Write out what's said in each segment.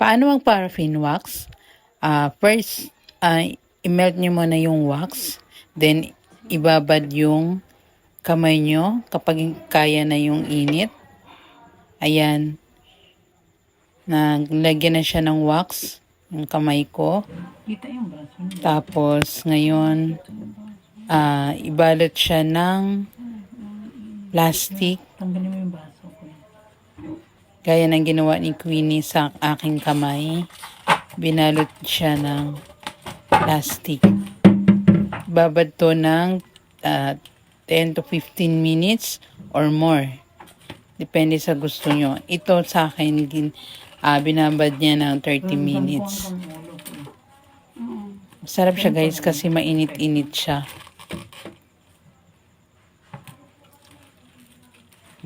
Paano mag-paraffin wax? Ah, first, ah, i-melt nyo muna yung wax. Then, ibabad yung kamay nyo kapag kaya na yung init. Ayan. Naglagyan na siya ng wax yung kamay ko. Tapos, ngayon, ah, ibalot siya ng plastic. Tanggalin mo yung braso ko. Gaya ng ginawa ni Queenie sa aking kamay. Binalot siya ng plastic. Babad to ng ah, 10 to 15 minutes or more. Depende sa gusto nyo. Ito sa akin, gin, ah, binabad niya ng 30 minutes. Ulo ko. Sarap siya guys kasi mainit-init siya.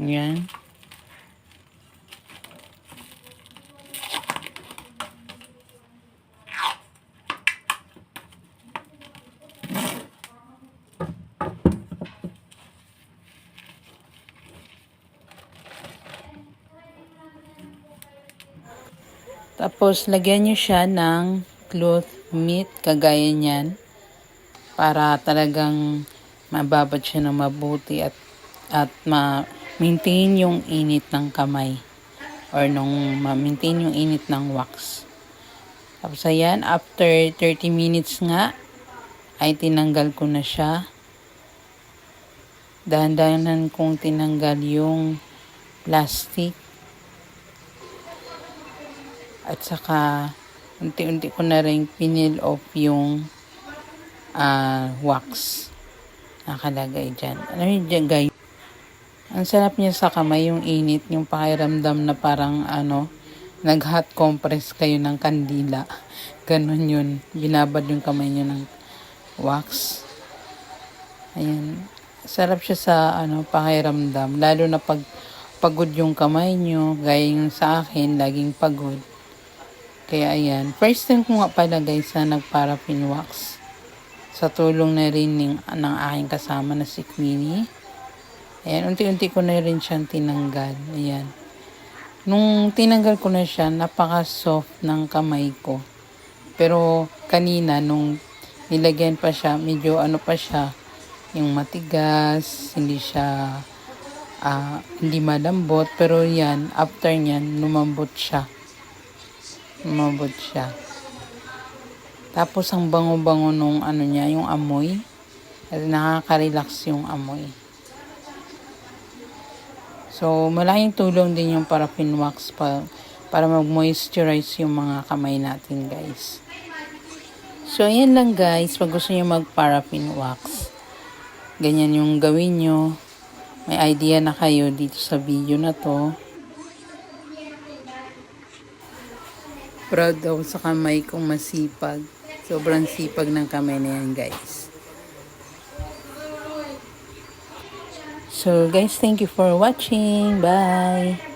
Yan. Tapos, lagyan nyo siya ng cloth meat, kagaya niyan, para talagang mababad siya ng mabuti at, at ma-maintain yung init ng kamay or nung ma-maintain yung init ng wax. Tapos, ayan, after 30 minutes nga, ay tinanggal ko na siya. Dahan-dahanan kong tinanggal yung plastic at saka unti-unti ko na rin pinil off yung ah, wax nakalagay dyan. Alam niyo dyan guys, ang sarap niya sa kamay yung init, yung pakiramdam na parang ano, nag-hot compress kayo ng kandila. Ganon yun. Binabad yung kamay niyo ng wax. Ayan. Sarap siya sa ano, pakiramdam. Lalo na pag pagod yung kamay nyo, gaya yung sa akin, laging pagod. Kaya ayan, first time ko nga pala guys na nagparafin wax. Sa tulong na rin ng, ng aking kasama na si Queenie. Ayan, unti-unti ko na rin siyang tinanggal. Ayan. Nung tinanggal ko na siya, napaka-soft ng kamay ko. Pero kanina, nung nilagyan pa siya, medyo ano pa siya, yung matigas, hindi siya, ah, hindi malambot. Pero yan, after nyan, lumambot siya umabot siya. Tapos ang bango-bango nung ano niya, yung amoy. At nakaka-relax yung amoy. So, malaking tulong din yung paraffin wax pa, para mag-moisturize yung mga kamay natin, guys. So, ayan lang guys. Pag gusto nyo mag-paraffin wax, ganyan yung gawin nyo. May idea na kayo dito sa video na to. Proud daw sa kamay kong masipag. Sobrang sipag ng kamay na yan, guys. So, guys, thank you for watching. Bye!